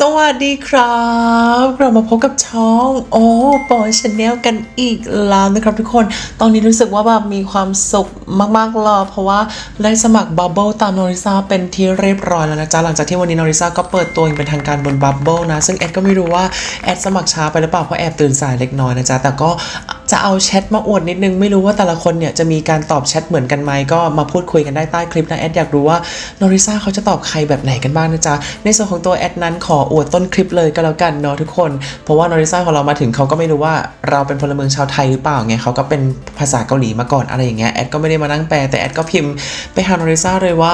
สวัสดีครับ เรามาพบกับช่องโอ้ปอยชาแนลกันอีกแล้วนะครับทุกคน ตอนนี้รู้สึกว่าแบบมีความสุขมากๆเลยเพราะว่าได้สมัครบับเบิลตามโนริซาเป็นที่เรียบร้อยแล้วนะจ๊ะหลังจากที่วันนี้โนริซาก็เปิดตัวอย่างเป็นทางการบนบับเบิลนะ ซึ่งแอดก็ไม่รู้ว่าแอดสมัครช้าไปหรือเปล่าเพราะแอบตื่นสายเล็กน้อยนะจ๊ะแต่ก็ จะเอาแชทมาอวดนิดนึง ไม่รู้ว่าแต่ละคนเนี่ยจะมีการตอบแชทเหมือนกันไหมก็มาพูดคุยกันได้ใต้คลิปนะแอดอยากรู้ว่าโนริซาเขาจะตอบใครแบบไหนกันบ้างนะจ๊ะ ในส่วนของตัวแอดนั้นขออวดต้นคลิปเลยก็แล้วกันเนาะทุกคน เพราะว่าโนริซาของเรามาถึงเขาก็ไม่รู้ว่าเราเป็นพลเมืองชาวไทยหรือเปล่าไงเขาก็เป็นภาษาเกาหลีมาก่อนอะไรอย่างเงี้ยแอดก็ไม่ได้มานั่งแปลแต่แอดก็พิมพ์ไปหาโนริซาเลยว่า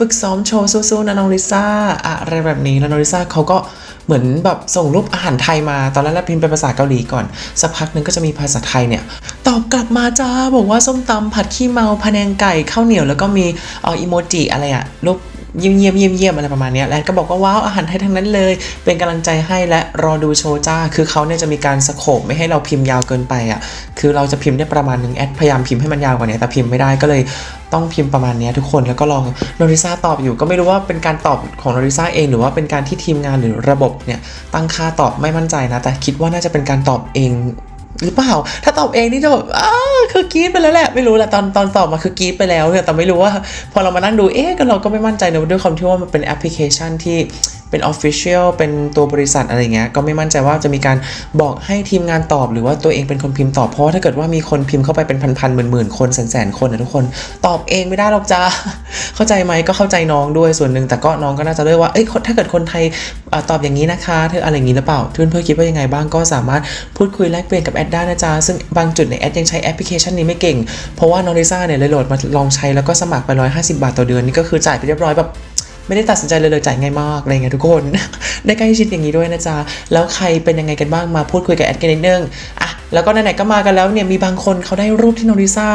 ฝึกซ้อมโชว์สู้ๆนะโนริซ่าอะไรแบบนี้แล้วโนริซ่าเขาก็เหมือนแบบส่งรูปอาหารไทยมาตอนแรกเราพิมพ์เป็นภาษาเกาหลีก่อน สักพักนึงก็จะมีภาษาไทยเนี่ย ตอบกลับมาจ้าบอกว่าส้มตำผัดขี้เมาพะแนงไก่ข้าวเหนียวแล้วก็มีอ่ออีโมจิอะไรอะรูป เยี่ยมเยี่ยมเยี่ยมเยี่ยมอะไรประมาณนี้แลนก็บอกว่าว้าวอาหารไทยทั้งนั้นเลย เป็นกำลังใจให้และรอดูโชว์จ้า คือเขาเนี่ยจะมีการสโคบไม่ให้เราพิมพ์ยาวเกินไปอะคือเราจะพิมพ์ได้ประมาณหนึงแอดพยายามพิมพ์ให้มันยาวกว่านี้แต่พิมพ์ไม่ได้ก็เลยต้องพิมพ์ประมาณนี้ทุกคนแล้วก็ลองโนริซาตอบอยู่ก็ไม่รู้ว่าเป็นการตอบของโนริซาเองหรือว่าเป็นการที่ทีมงานหรือระบบเนี่ยตั้งค่าตอบไม่มั่นใจนะ แต่คิดว่าน่าจะเป็นการตอบเอง หรือเปล่า ถ้าตอบเองนี่จะแบบอ้าคือกรีดไปแล้วแหละ ไม่รู้แหละตอนตอนตอบมาคือกรีดไปแล้วเนี่ยแต่ไม่รู้ว่า พอเรามานั่งดู เอ๊ะก็เราก็ไม่มั่นใจนะด้วยความที่ว่ามันเป็นแอปพลิเคชันที่ เป็น Official เป็นตัวบริษัทอะไรเงี้ยก็ไม่มั่นใจว่าจะมีการบอกให้ทีมงานตอบ หรือว่าตัวเองเป็นคนพิมพ์ตอบเพราะถ้าเกิดว่ามีคนพิมพ์เข้าไปเป็นพันๆหมื่นๆคนแสนๆคนนะทุกคนตอบเองไม่ได้หรอกจ้าเข้าใจไหมก็เข้าใจน้องด้วยส่วนหนึ่งแต่ก็น้องก็น่าจะเลือกว่าเอ้ยถ้าเกิดคนไทยอตอบอย่างนี้นะคะเธออะไรอย่างนี้หรือเปล่าเพื่อนเพื่อคิดว่ายังไงบ้างก็สามารถพูดคุยแลกเปลี่ยนกับแอดได้นะจ๊ะซึ่งบางจุดในแอดยังใช้แอปพลิเคชันนี้ไม่เก่งเพราะว่าน้องลิซ่าเนี่ยเลยโหลดมาลองใช้แล้วก็สมัครไป 150 บาทต่อเดือนนี่ก็คือจ่ายไปเรียบร้อยแบบ ไม่ได้ตัดสินใจเลยเลยจ่ายง่ายมากอะไรเงี้ยทุกคน ได้ใกล้ชิดอย่างนี้ด้วยนะจ๊ะ แล้วใครเป็นยังไงกันบ้างมาพูดคุยกับแอดกันนิดนึงอะ แล้วก็ไหนๆก็มากันแล้วเนี่ยมีบางคนเขาได้รูปที่โนริซ่า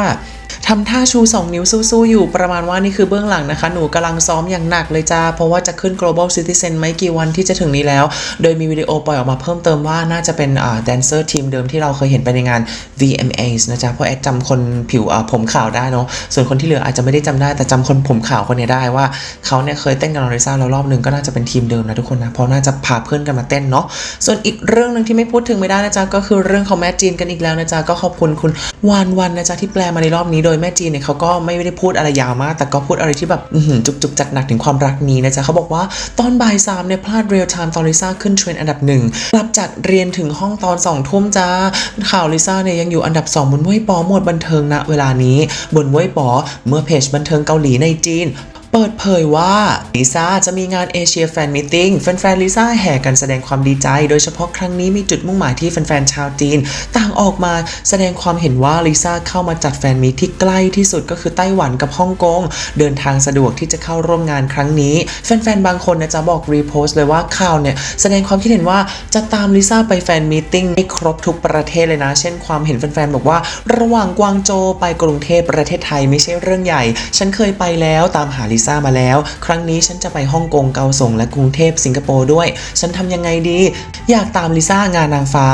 ทำท่าชู 2 นิ้วสู้ๆอยู่ประมาณว่านี่คือเบื้องหลังนะคะ หนูกำลังซ้อมอย่างหนักเลยจ้า เพราะว่าจะขึ้น global citizen ไม่กี่วันที่จะถึงนี้แล้ว โดยมีวิดีโอปล่อยออกมาเพิ่มเติมว่าน่าจะเป็นแดนเซอร์ทีมเดิมที่เราเคยเห็นไปในงาน VMAs นะจ๊ะ เพราะแอดจำคนผิวผมขาวได้เนาะส่วนคนที่เหลืออาจจะไม่ได้จำได้แต่จำคนผมขาวคนนี้ได้ว่าเขาเนี่ยเคยเต้นกับนอริซ่าแล้วรอบหนึ่งก็น่าจะเป็นทีมเดิมนะทุกคนนะเพราะน่าจะพาเพื่อนกันมาเต้นเนาะส่วนอีกเรื่องหนึ่งที่ไม่พูดถึงไม่ได้นะจ๊ะก็คือเรื่องของแม่จีนกันอีกแล้วนะจ๊ะก็ขอบคุณคุณวานวันนะจ๊ะที่แปลมาในรอบนี้โดยแม่จีนเนี่ยเขาก็ไม่ได้พูดอะไรยาวมาก แต่ก็พูดอะไรที่แบบอื้อหือจุกจัดหนักถึงความรักนี้นะจ๊ะเขาบอกว่าตอนบ่ายสามเนี่ยพลาดเรียลไทม์ตอนลิซ่าขึ้นเทรนด์อันดับหนึ่งกลับจากเรียนถึงห้องตอนสองทุ่มจ้าข่าวลิซ่าเนี่ยยังอยู่อันดับสองบนเว่ยปอหมวดบันเทิงณเวลานี้บนเว่ยปอเมื่อเพจบันเทิงเกาหลีในจีน เปิดเผยว่าลิซ่าจะมีงานเอเชียแฟนมิทติ้งแฟนๆลิซ่าแห่กันแสดงความดีใจ โดยเฉพาะครั้งนี้มีจุดมุ่งหมายที่แฟนๆชาวจีน ต่างออกมาแสดงความเห็นว่าลิซ่าเข้ามาจัดแฟนมิตที่ใกล้ที่สุดก็คือไต้หวันกับฮ่องกง เดินทางสะดวกที่จะเข้าร่วมงานครั้งนี้ แฟนๆบางคนนะจะบอกรีโพสต์เลยว่าข่าวเนี่ยแสดงความคิดเห็นว่าจะตามลิซ่าไปแฟนมิทติ้งให้ครบทุกประเทศเลยนะ เช่นความเห็นแฟนๆบอกว่า ระหว่างกวางโจไปกรุงเทพประเทศไทยไม่ใช่เรื่องใหญ่ ฉันเคยไปแล้วตามหาลิซ่ามาแล้ว ครั้งนี้ฉันจะไปฮ่องกงเกาสงและกรุงเทพสิงคโปร์ด้วย ฉันทำยังไงดี อยากตามลิซ่างานนางฟ้า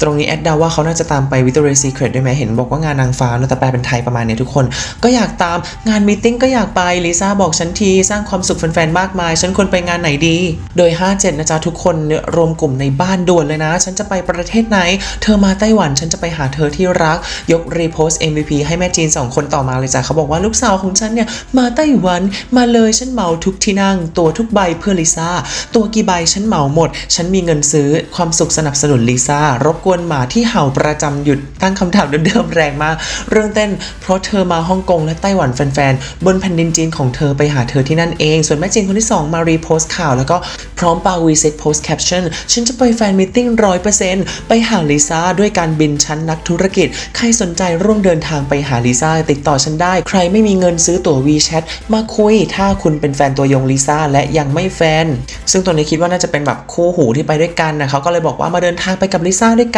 ตรงนี้แอดเดาว่าเขาน่าจะตามไป Victoria's Secret ด้วยไหมเห็นบอกว่างานนางฟ้าเนอะแต่แปลเป็นไทยประมาณนี้ทุกคน ก็อยากตามงานมีติ้งก็อยากไปลิซ่าบอกฉันที สร้างความสุขแฟนๆมากมาย ฉันควรไปงานไหนดี โดย 57 นะจ๊ะทุกคนรวมกลุ่มในบ้านด่วนเลยนะ ฉันจะไปประเทศไหน เธอมาไต้หวันฉันจะไปหาเธอที่รัก ยกรีโพสต์ MVP ให้แม่จีน 2 คนต่อมาเลยจ้ะเขาบอกว่าลูกสาวของฉันเนี่ยมาไต้หวันมาเลยฉันเหมาทุกที่นั่ง ตัวทุกใบเพื่อลิซ่าตัวกี่ใบฉันเหมาหมด ฉันมีเงินซื้อความสุขสนับสนุนลิซ่ารบกวนหมาที่เห่าประจำหยุดตั้งคำถามเดิมๆแรงมาก เรื่องเต้น เพราะเธอมาฮ่องกงและไต้หวันแฟนๆ บนแผ่นดินจีนของเธอไปหาเธอที่นั่นเอง ส่วนแม่จีนคนที่ 2 มารีโพสต์ข่าว แล้วก็พร้อมปาวีเซ็ตโพสต์แคปชั่นฉันจะไปแฟนมิทติ้งร้อยเปอร์เซ็นต์ไปหาลิซ่าด้วยการบินชั้นนักธุรกิจ ใครสนใจร่วมเดินทางไปหาลิซ่าติดต่อฉันได้ ใครไม่มีเงินซื้อตั๋ว WeChat มาคุย ถ้าคุณเป็นแฟนตัวยงลิซ่าและยังไม่แฟน ซึ่งตัวนี้คิดว่าน่าจะเป็นแบบคู่หูที่ไปด้วยกันนะเขาก็เลยบอกว่ามาเดินทางไปกับลิซ่าด้วย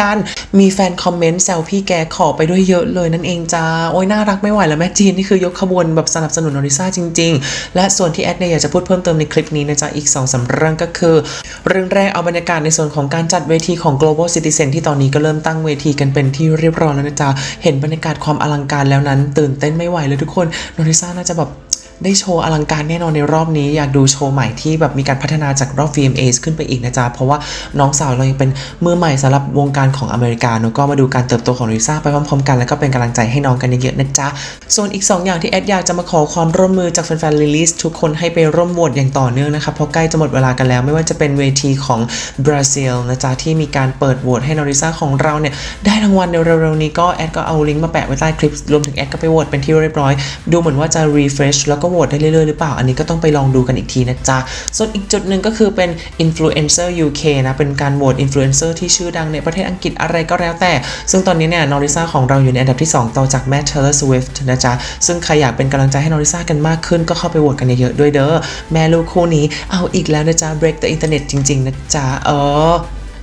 กันมีแฟนคอมเมนต์แซวพี่แกขอไปด้วยเยอะเลยนั่นเองจ้า โอ้ยน่ารักไม่ไหวแล้วแม่จีน นี่คือยกขบวนแบบสนับสนุนอลิซ่าจริง ๆ และส่วนที่แอดเนี่ยอยากจะพูดเพิ่มเติมในคลิปนี้นะจ๊ะอีก2อสาเรื่องก็คือ เรื่องแรกเอาบรรยากาศในส่วนของการจัดเวทีของ global citizen ที่ตอนนี้ก็เริ่มตั้งเวทีกันเป็นที่เรียบร้อยแล้วนะจ๊ะเห็นบรรยากาศความอลังการแล้วนั้น ตื่นเต้นไม่ไหวเลยทุกคนโนริซ่าน่าจะแบบ ได้โชว์อลังการแน่นอนในรอบนี้ อยากดูโชว์ใหม่ที่แบบมีการพัฒนาจากรอบ VMAs ขึ้นไปอีกนะจ๊ะ เพราะว่าน้องสาวเรายังเป็นมือใหม่สำหรับวงการของอเมริกาเนอะก็มาดูการเติบโตของลิซ่าไปพร้อมๆกัน แล้วก็เป็นกำลังใจให้น้องกันเยอะๆนะจ๊ะ ส่วนอีก 2 อย่างที่แอดอยากจะมาขอความร่วมมือจากแฟนๆลิลิสทุกคนให้ไปร่วมโหวตอย่างต่อเนื่องนะคะเพราะใกล้จะหมดเวลากันแล้วไม่ว่าจะเป็นเวทีของบราซิลนะจ๊ะที่มีการเปิดโหวตให้นอริซ่าของเราเนี่ยได้รางวัลในเร็วๆนี้ก็แอดก็เอาลิงก์มาแปะไว้ใต้คลิปรวมถึงแอดก็ไปโหวตเป็นที่เรียบร้อย ดูเหมือนว่าจะ refresh แล้วก็โหวตได้เรื่อยๆหรือเปล่า อันนี้ก็ต้องไปลองดูกันอีกทีนะจ๊ะ ส่วนอีกจุดหนึ่งก็คือเป็น influencer UK นะเป็นการโหวต influencer ที่ชื่อดังในประเทศอังกฤษอะไรก็แล้วแต่ ซึ่งตอนนี้เนี่ยนอริซ่าของเราอยู่ในอันดับที่ 2 ต่อจากแม่ Taylor Swift นะจ๊ะ ซึ่งใครอยากเป็นกำลังใจให้นอริซ่ากันมากขึ้นก็เข้าไปโหวตกันเยอะๆด้วยเด้อแม่ลูกคู่นี้เอาอีกแล้วนะจ๊ะ break the internet จริงๆนะจ๊ะเออ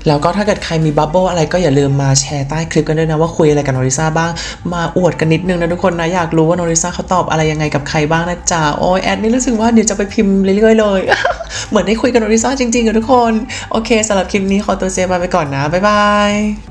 แล้วก็ถ้าเกิดใครมีบับเบิลอะไรก็อย่าลืมมาแชร์ใต้คลิปกันด้วยนะว่าคุยอะไรกับนอริซ่าบ้าง มาอวดกันนิดนึงนะทุกคนนะอยากรู้ว่านอริซ่าเขาตอบอะไรยังไงกับใครบ้างนะจ๊ะโอ้ยแอดนี่รู้สึกว่าเดี๋ยวจะไปพิมพ์เรื่อยๆเลย เหมือนได้คุยกับนอริซ่าจริงๆอะทุกคน โอเคสำหรับคลิปนี้ขอตัวเซฟไปก่อนนะบ๊ายบาย